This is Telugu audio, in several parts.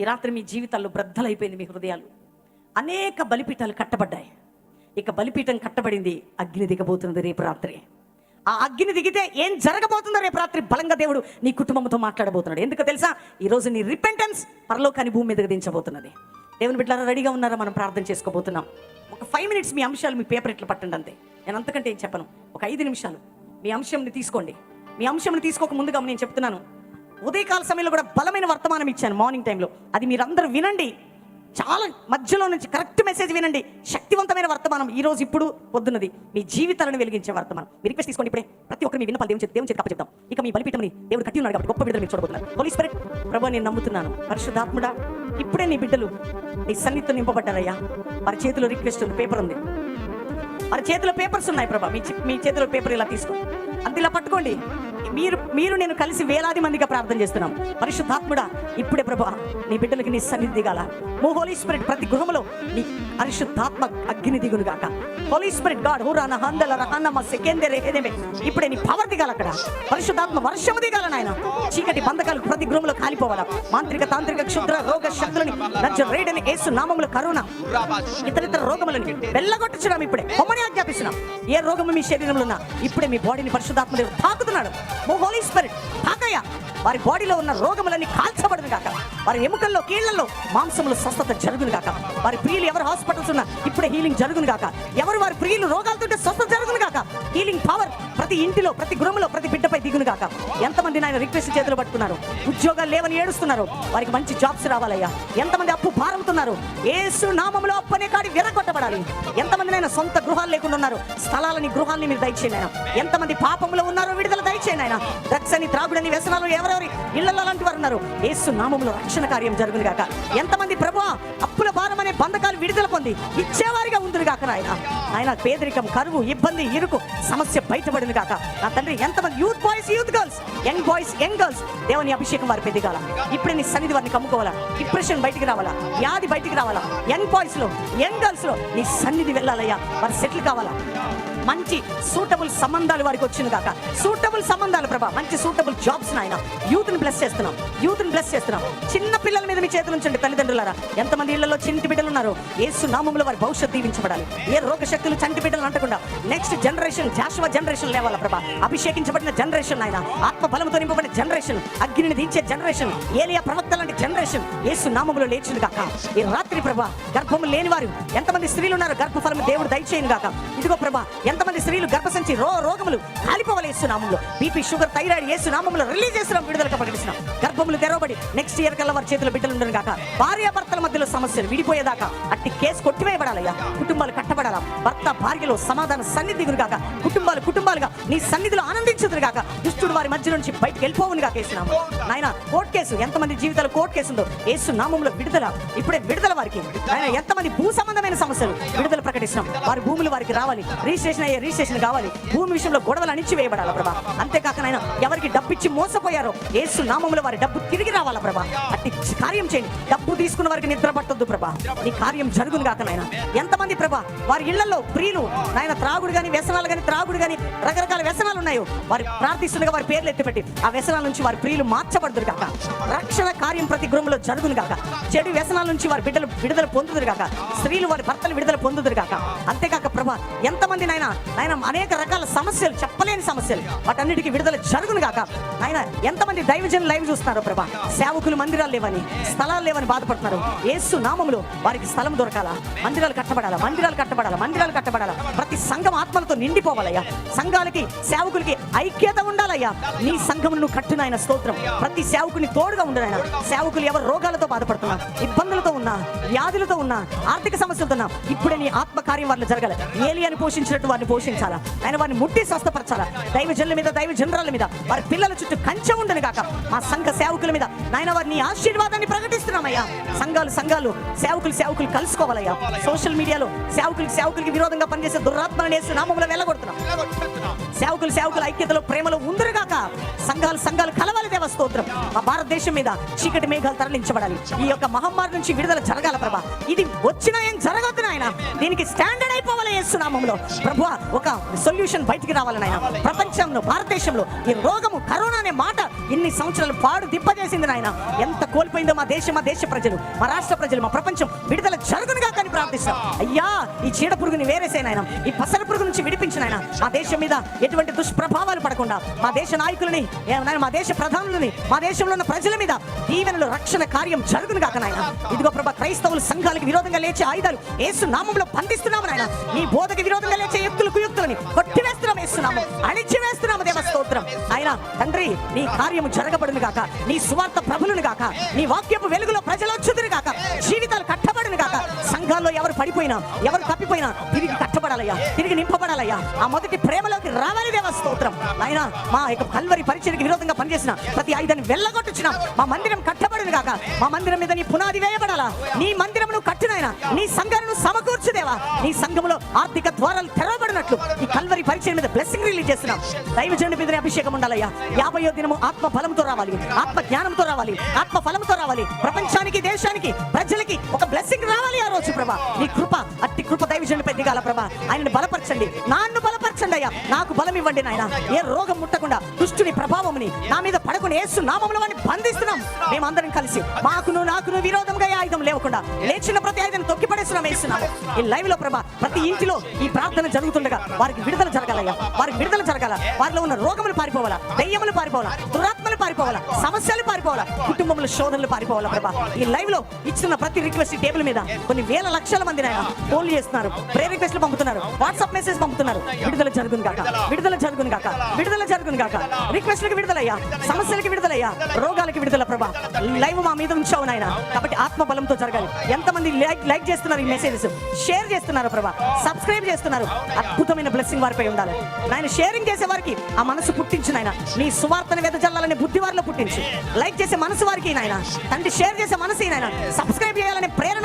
ఈ రాత్రి మీ జీవితాల్లో బ్రద్దలైపోయింది మీ హృదయాలు. అనేక బలిపీఠాలు కట్టబడ్డాయి. ఇక బలిపీఠం కట్టబడింది అగ్ని దిగబోతున్నది రేపు రాత్రి. ఆ అగ్ని దిగితే ఏం జరగబోతుందో రేపు రాత్రి బలంగా దేవుడు నీ కుటుంబంతో మాట్లాడబోతున్నాడు. ఎందుకు తెలుసా? ఈరోజు నీ రిపెంటెన్స్ పరలోకాన్ని భూమి మీదకి దించబోతున్నది. దేవుని బిడ్డలారా రెడీగా ఉన్నారా? మనం ప్రార్థన చేసుకోబోతున్నాం. ఒక ఫైవ్ మినిట్స్ మీ అంశాలు మీ పేపర్ ఇట్లా పట్టండి అంతే. నేను అంతకంటే ఏం చెప్పను. ఒక ఐదు నిమిషాలు. మీ అంశంని తీసుకోండి. మీ అంశంని తీసుకోక ముందుగా నేను చెప్తున్నాను. ఉదయకాల సమయంలో కూడా బలమైన వర్తమానం ఇచ్చాను మార్నింగ్ టైంలో. అది మీరందరూ వినండి. చాలా మధ్యలో నుంచి కరెక్ట్ మెసేజ్ వినండి. శక్తివంతమైన వర్తమానం ఈ రోజు ఇప్పుడు పొద్దున్నది. మీ జీవితాలను వెలిగించే వర్తమానం. మీ రిక్వెస్ట్ తీసుకోండి ఇప్పుడే. ప్రతి ఒక్కరు మీ విన్నపాలు దేవుని చేతి దేవుని చేతి చెప్తాం ఇక మీ బలిపీఠమని దేవుడు కట్టి ఉన్నాడు కాబట్టి గొప్ప బిడ్డలు మీరు చూడబోతున్నారు. హోలీ స్పిరిట్ ప్రభు నేను నమ్ముతున్నాను. పరిశుద్ధాత్ముడా ఇప్పుడే నీ బిడ్డలు నీ సన్నిధితో నింపబడ్డారయ్యా. వారి చేతిలో రిక్వెస్ట్ ఉంది పేపర్ ఉంది. వారి చేతిలో పేపర్స్ ఉన్నాయి ప్రభా. మీ మీ చేతిలో పేపర్ ఇలా తీసుకో. అంత ఇలా పట్టుకోండి. మీరు మీరు నేను కలిసి వేలాది మందిగా ప్రార్థన చేస్తున్నాం. పరిశుద్ధాత్ముడా ఇప్పుడే ప్రభా నీ బిడ్డలకి నీ సన్నిధి దిగాల. మో హోలీ స్పిరిట్ ప్రతి గృహంలో నీ పరిశుద్ధాత్మ అగ్ని దిగును గాక. హోలీ స్పిరిట్ గాడ్ హూరాన హందల రహన్నమ సెకందే ఏదేమే ఇప్పుడే నీ పవర్ దిగాల అక్కడ. పరిశుద్ధాత్మ వర్షము దిగాల నాయన. చీకటి బంధకాలు ప్రతి గృహంలో కాలిపోవాలా. మాంత్రిక తాంత్రిక క్షుద్ర రోగ శక్తులని నచ్చ రేడని ఏసు నామములు కరోనా ఇతర ఇతర రోగములని వెళ్ళగొట్టుచున్నాం ఇప్పుడే. కొమ్మని ఆజ్ఞాపిస్తున్నాం. ఏ రోగము మీ శరీరంలో ఉన్నా ఇప్పుడే మీ బాడీని పరిశుద్ధాత్మ దేవుడు తాకుతున్నాడు. ఓ హోలీ స్పిరిట్ తాకయ్య వారి బాడీలో ఉన్న రోగములన్నీ కాల్చబడను కాక వారి ఎముకల్లో కీళ్ళలో మాంసములు స్వస్థత జరుగును కాక వారి ప్రియులు ఎవరు హాస్పిటల్స్ ఉన్నా ఇప్పుడే హీలింగ్ జరుగును కాక ఎవరు వారి ప్రియులు రోగాలతో స్వస్థత జరుగును కాక హీలింగ్ పవర్ ప్రతి ఇంటిలో ప్రతి గృహంలో ప్రతి బిడ్డపై దిగును కాక ఎంతమంది నాయన రిక్వెస్ట్ చేతులు పట్టుకున్నారు? ఉద్యోగాలు లేవని ఏడుస్తున్నారు. వారికి మంచి జాబ్స్ రావాలయ్యా. ఎంతమంది అప్పు భారముతున్నారు? ఏసు నామంలో అప్పనే కాడి విరగొట్టబడాలి. ఎంతమంది నాయన సొంత గృహాలు లేకుండా ఉన్నారు? స్థలాలని గృహాలని మీరు దయచేయండి ఆయన ఎంతమంది పాపంలో ఉన్నారో విడుదల దయచేయండి ఆయన డ్రగ్స్ అని త్రాగుడని వ్యసనాలు ఎవరెవరి ఇళ్ళలో అలాంటి వారు ఉన్నారు? ఏసు నామంలో రక్షణ కార్యం జరుగును గాక. ఎంతమంది ప్రభు అప్పుల భారం అనే బంధకాలు విడుదల పొంది ఇచ్చేవారిగా ఉందిరు గాక నాయన. ఆయన పేదరికం కరువు ఇబ్బంది ఇరుకు సమస్య బయటపడింది కాక నా తండ్రి ఎంతమంది youth boys youth girls young boys young girls దేవుని అభిషేకం వారి పెద్దగాల ఇప్పుడే నీ సన్నిధి వారిని కమ్ముకోవాలా? డిప్రెషన్ బయటికి రావాలా? వ్యాధి బయటికి రావాలా? యంగ్ బాయ్స్లో యంగ్ గర్ల్స్లో నీ సన్నిధి వెళ్ళాలయ్యా. వారు సెటిల్ కావాలా? మంచి సూటబుల్ సంబంధాలు వారికి వచ్చింది కాక. సూటబుల్ సంబంధాలు ప్రభా మంచి సూటబుల్ జాబ్స్ నాయన. యూత్ని బ్లెస్ చేస్తున్నాం. యూత్ని బ్లెస్ చేస్తున్నాం. చిన్న పిల్లల మీద మీ చేతులు ఉంచండి తల్లిదండ్రులారా. ఎంతమంది ఇళ్ళలో చింటి బిడ్డలు ఉన్నారు? ఏసు నామంలో వారి భవిష్యత్తు దీవించబడాలి. ఏ రోగ శక్తులు చంటి బిడ్డలు అంటకుండా నెక్స్ట్ జనరేషన్ జాషువా జనరేషన్ లేవాల ప్రభా? అభిషేకించబడిన జనరేషన్ ఆయన ఆత్మ బలంతో నింపబడిన జనరేషన్ అగ్నిని దించే జనరేషన్ ఏలియా ప్రవక్త లాంటి జనరేషన్ ఏసు నామములో లేచింది కాక. ఈ రాత్రి ప్రభా గర్భము లేని వారు ఎంతమంది స్త్రీలు ఉన్నారు? గర్భఫలం దేవుడు దయచేయను గాక. ఇదిగో ప్రభా ఎంతమంది స్త్రీలు గర్భసంచి రో రోగములు కాలిపోవాలి యేసు నామంలో? బీపీ షుగర్ థైరాయిడ్ యేసు నామంలో రిలీజ్ చేస్తున్నాం విడుదలకు ప్రకటిస్తున్నాం గర్భములు తెరవబడి నెక్స్ట్ ఇయర్ కల్లా వారి చేతిలో బిడ్డలు ఉండను గాక భార్యాభర్తల మధ్యలో సమస్యలు విడిపోయేదాకా అట్టి కేసు కొట్టివేయబడాలయ్యా. కుటుంబాలు కట్టబడాలా? భర్త భార్యలో సమాధాన సన్నిధి కాక కుటుంబాలు కుటుంబాలుగా నీ సన్నిధిలో ఆనందించదురు కాక దుష్టుడు వారి మధ్య నుంచి బయటకు వెళ్ళిపోవును కాక వేసినాము నాయన కోర్టు కేసు ఎంతమంది జీవితాలు కోర్టు కేసు ఉందో యేసు నామంలో విడుదల ఇప్పుడే విడుదల వారికి. ఆయన ఎంతమంది భూ సంబంధమైన సమస్యలు విడుదల ప్రకటిస్తున్నాం. వారి భూములు వారికి రావాలి. రిజిస్ట్రేషన్ అయ్యే రిజిస్ట్రేషన్ కావాలి. భూమి విషయంలో గొడవలు అణిచివేయబడాల ప్రభా? అంతేకాక నాయన ఎవరికి డబ్బు ఇచ్చి మోసపోయారో ఏసు నామంలో వారి డబ్బు తిరిగి రావాలా ప్రభా? అట్టి కార్యం చేయండి. డబ్బు తీసుకున్న వారికి నిద్ర పట్టొద్దు ప్రభా. నీ కార్యం జరుగును కాక నాయన. ఎంతమంది ప్రభా వారి ఇళ్ళలో ప్రియులు నాయన త్రాగుడు కానీ వ్యసనాలు కానీ త్రాగుడు కానీ రకరకాల వ్యసనాలు ఉన్నాయో వారి ప్రార్థిస్తుండగా వారి పేర్లు ఎత్తిపెట్టి ఆ వ్యసనాల నుంచి వారి ప్రియులు మార్చబడుదురు కాక రక్షణ కార్యం ప్రతి గృహంలో జరుగును కాక చెడు వ్యసనాల నుంచి వారి బిడ్డలు విడుదల పొందుదురు కాక స్త్రీలు వారి భర్తలు విడుదల పొందుదురు కాక అంతేకాక ప్రభా ఎంతమంది నాయన నాయన అనేక రకాల సమస్యలు చెప్పలేని సమస్యలు వాటన్నిటికీ విడుదల జరుగును గాక. ఆయన ఎంతమంది దైవజనులు లైవ్ చూస్తున్నారు ప్రభా? సేవకులు మందిరాలు లేవని స్థలాలు లేవని బాధపడుతున్నారు. ఏసు నామములో వారికి స్థలం దొరకాలా? మందిరాలు కట్టబడాలా? మందిరాలు కట్టబడాలా? మందిరాలు కట్టబడాలా? ప్రతి సంఘం ఆత్మలతో నిండిపోవాలయ్యా. సంఘాలకి సేవకులకి ఐక్యత ఉండాలయ్యా నీ సంఘం నువ్వు కట్టు స్తోత్రం. ప్రతి సేవకుని తోడుగా ఉండు సేవకులు ఎవరు రోగాలతో బాధపడుతున్నా ఇబ్బందులతో ఉన్నా వ్యాధులతో ఉన్నా ఆర్థిక సమస్యలతో ఉన్నా ఇప్పుడే నీ ఆత్మ కార్యం వారిని జరగాలి. ఏలియాని పోషించినట్టు వారిని పోషించాలా? ఆయన వారిని ముట్టి స్వస్థపరచాలా? దైవ జనుల మీద దైవ జనరాల మీద వారి పిల్లల చుట్టూ కంచె ఉండను కాక మా సంఘ సేవకుల మీద నాయన వారిని ఆశీర్వాదాన్ని ప్రకటిస్తున్నామయ్యా. సంఘాలు సంఘాలు సేవకులు సేవకులు కలుసుకోవాలయ్యా. సోషల్ మీడియాలో సేవకులకి సేవకులకి విరోధంగా పనిచేసే దురాత్మని వేసి నామంలో వెళ్ళగొడుతున్నాం. సేవకులు సేవకుల ఐక్యతలో ప్రేమలో ఉందరుగాక సంఘాలు సంఘాలు కలవాలి దేవ స్తోత్రం. మా భారతదేశం మీద చీకటి మేఘాలు తరలించబడాలి. ఈ యొక్క మహమ్మారి నుంచి విడుదల జరగాల ప్రభా. ఇది వచ్చినా ఏం జరగదు నాయన. దీనికి స్టాండర్డ్ అయిపోవాలి చేస్తున్నామంలో ప్రభు ఒక సొల్యూషన్ బయటికి రావాలి నాయన. ప్రపంచంలో భారతదేశంలో ఈ రోగము కరోనా అనే మాట ఇన్ని సంవత్సరాలు పాడు దిప్పజేసింది నాయన. ఎంత కోల్పోయిందో మా దేశం మా దేశ ప్రజలు మా రాష్ట్ర ప్రజలు మా ప్రపంచం విడుదల జరుగునుగా కానీ ప్రార్థిస్తాం. అయ్యా ఈ చీడ పురుగుని వేరేసే నాయన. ఈ పసల పురుగు నుంచి విడిపించిన ఆయన మా దేశం మీద ఎటువంటి దుష్ప్రభావాలు పడకుండా మా దేశ నాయకులని మా దేశ ప్రధానులని మా దేశంలో ఉన్న ప్రజల మీద దీవెనలు రక్షణ కార్యం జరుగును కాక నాయన. ఇదిగో ప్రభా క్రైస్తవులు సంఘాలకు విరోధంగా లేచే ఆయుధాలు ఏసు నామంలో బంధిస్తున్నాము నాయన. నీ బోధకి విరోధంగా లేచే ఎత్తులు కుయుక్తులని కొట్టివేస్తున్నాము వేస్తున్నాము అణిచివేస్తున్నాము దేవ స్తోత్రం. ఆయన తండ్రి నీ కార్యము జరగబడును గాక. నీ సువార్త ప్రభులను గాక. నీ వాక్యపు వెలుగులో ప్రజలు వచ్చుదురు గాక. జీవితాలు కట్టబడును గాక. సంఘాల్లో ఎవరు పడిపోయినా ఎవరు తప్పిపోయినా తిరిగి కట్టబడాలయ్యా. తిరిగి నింపబడాలయ్యా. ఆ మొదటి ప్రేమలోకి రావాలి దేవ స్తోత్రం. ఆయన మా యొక్క కల్వరి పరిచయకి విరోధంగా పనిచేసిన ప్రతి ఆయుధాన్ని వెళ్ళగొట్టుచిన మా మందిరం కట్టబడును కాక మా మందిరం మీద నీ పునాది వేయబడాలా? నీ మందిరం నువ్వు కట్టినాయన? నీ సంఘాలను సమకూర్చుదేవా? నీ సంఘములో ఆర్థిక ద్వారాలు తెరవబడినట్లు ఈ కల్వరి పరిచయం మీద బ్లెస్సింగ్ రిలీజ్ చేస్తున్నాం. దైవజనుడి మీద అభిషేకం ఉండాలయ్యా. యాభయో దినము ఆత్మ ఫలంతో రావాలి. ఆత్మ జ్ఞానంతో రావాలి. ఆత్మ ఫలంతో రావాలి. ప్రపంచానికి దేశానికి ప్రజలకి ఒక బ్లెస్సింగ్ రావాలి ఆ రోజు ప్రభా. నీ కృప అట్టి కృప దైవజనుడిపై దిగాల ప్రభా. ఆయనను బలపరచండి. నాన్ను బలపరచండి అయ్యా. నాకు బలం ఇవ్వండి నాయన. ఏ రోగం ముట్టకుండా దుష్టుని ప్రభావముని నా మీద పడకుండా ఏసు నామములో వాడిని బంధిస్తున్నాం. మేమందరం కలిసి మాకును నాకును విరోధంగా ఆయుధం లేకుండా లేచిన ప్రతి ఆయుధం తొక్కి పడేస్తున్నాం వేస్తున్నాము ఈ లైవ్లో ప్రభా ప్రతి ఇంటిలో ఈ ప్రార్థన జరుగుతుండగా వారికి విడుదల జరగాలయ్యా. వారికి విడుదల జరగాల. వారిలో ఉన్న రోగములు పారిపోవాలా? దయ్యములు పారిపోవాలా? దురాత్మలు పారిపోవాలా? సమస్యలు పారిపోవాలా? కుటుంబంలో శోధనలు పారిపోవాలా ప్రభా? ఈ లైవ్లో ఇచ్చిన ప్రతి రిక్వెస్ట్ టేబుల్ మీద. కొన్ని వేల లక్షల మంది నాయన చేస్తున్నారు. ప్రే రిక్వెస్ట్లు పంపుతున్నారు. వాట్సాప్ మెసేజ్ పంపుతున్నారు. విడుదల జరుగును కాక విడుదల జరుగును కాక విడుదల జరుగును కాక రిక్వెస్ట్లకు విడుదలయ్యా. సమస్యలకి విడుదలయ్యా. రోగాలకి విడుదల ప్రభా. లైవ్ మా మీద ఉంచావు నాయన. కాబట్టి ఆత్మ బలంతో జరగాలి. ఎంతమంది లైక్ లైక్ చేస్తున్నారు ఈ మెసేజెస్ షేర్ చేస్తున్నారు ప్రభా. సబ్స్క్రైబ్ చేస్తున్నారు. అద్భుతమైన బ్లెస్సింగ్ వారిపై ఉండాలి. నాయన షేరింగ్ చేసే వారికి ఆ మనసు పుట్టించు నాయన. నీ సువార్తను వెదజల్లాలనే బుద్ధి వారిలో పుట్టించు. లైక్ చేసే మనసు వారికి నాయన. తండ్రి షేర్ చేసే మనసు నాయన. సబ్స్క్రైబ్ చేయాలనే ప్రేరణ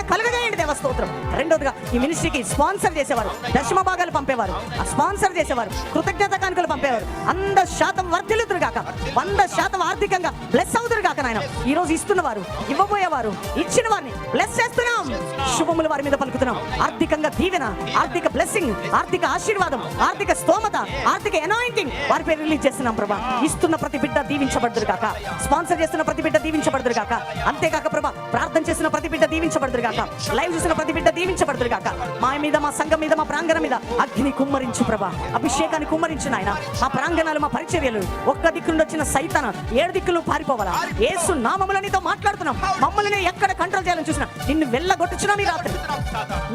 దేవ స్తోత్రం. రెండోదిగా ఈ మినిస్ట్రీకి స్పాన్సర్ చేసేవారు. దశమ భాగాలు పంపేవారు. ఆ స్పాన్సర్ చేసేవారు. కృతజ్ఞత కానుకలు పంపేవారు. వంద శాతం వర్ధిల్లుతురు కాక వంద శాతం ఆర్థికంగా బ్లెస్ అవుతురు కాక నాయన. ఈ రోజు ఇస్తున్నవారు ఇవ్వబోయేవారు ఇచ్చిన వారిని బ్లెస్ చేస్తున్నాం. శుభములు వారి మీద పలుకుతున్నాం. ఆర్థికంగా దీవెన ఆర్థిక బ్లెస్సింగ్ ఆర్థిక ఆశీర్వాదం ఆర్థిక స్తోమత ఆర్థిక ఎనాయింటింగ్ వారి పేరు రిలీజ్ చేస్తున్నాం ప్రభా. ఇస్తున్న ప్రతి బిడ్డ దీవించబడదురు కాక స్పాన్సర్ చేస్తున్న ప్రతి బిడ్డ దీవించబడదురు కాక అంతేకాక ప్రభా ప్రార్థన చేసిన ప్రతి బిడ్డ దీవించబడదురు కాక లైవ్ చేసిన ప్రతి బిడ్డ దీవించబడుదురు కాక మా మీద మా సంఘం మీద మా ప్రాంగణం మీద అగ్ని కుమ్మరించు ప్రభా. అభిషేకాన్ని కుమ్మరించు నాయన. మా ప్రాంగణాలు మా పరిచర్యలు ఒక్క దిక్కు నుండి వచ్చిన సైతాన ఏడు దిక్కులు పారిపోవాలా? ఏసు నా నీతో మాట్లాడుతున్నాం. మమ్మల్ని ఎక్కడ కంట్రోల్ చేయాలని చూసినా? నిన్ను వెళ్ళగొట్టుచున్నా మీ రాత్రి.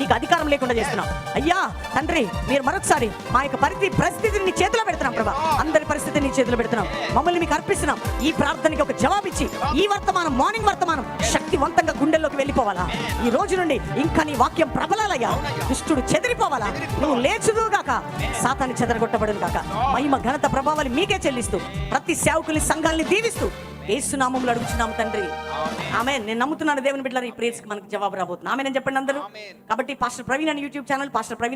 నీకు అధికారం లేకుండా చేస్తున్నాం. అయ్యా తండ్రి మీరు మరొకసారి మా యొక్క పరిస్థితి పరిస్థితిని నీ చేతిలో పెడుతున్నాం ప్రభా. అందరి పరిస్థితిని నీ చేతిలో పెడుతున్నాం. మమ్మల్ని మీకు అర్పిస్తున్నాం. ఈ ప్రార్థనకి ఒక జవాబిచ్చి ఈ వర్తమానం మార్నింగ్ వర్తమానం శక్తివంతంగా గుండెల్లోకి వెళ్ళిపోవాలా? ఈ రోజు నుండి ఇంకా నీ వాక్యం ప్రబలాలయ్యా. దుష్టుడు చెదిరిపోవాలా? నువ్వు లేచుదు గాక. సాతాన్ని చెదరగొట్టబడును గాక. మహిమ ఘనత ప్రభావాలు మీకే చెల్లిస్తూ ప్రతి సేవకుని సంఘాలని దీవిస్తూ ఏసునామంలో అడుగుచున్నాము తండ్రి. ఆమె నేను నమ్ముతున్నాను దేవుని బిడ్డలారా ఈ ప్రేయర్స్కి మనకు జవాబు రాబోతుంది. ఆమె నేను చెప్పండి అందరూ? కాబట్టి పాస్టర్ ప్రవీణ్ అని యూట్యూబ్ ఛానల్ పాస్టర్ ప్రవీణ్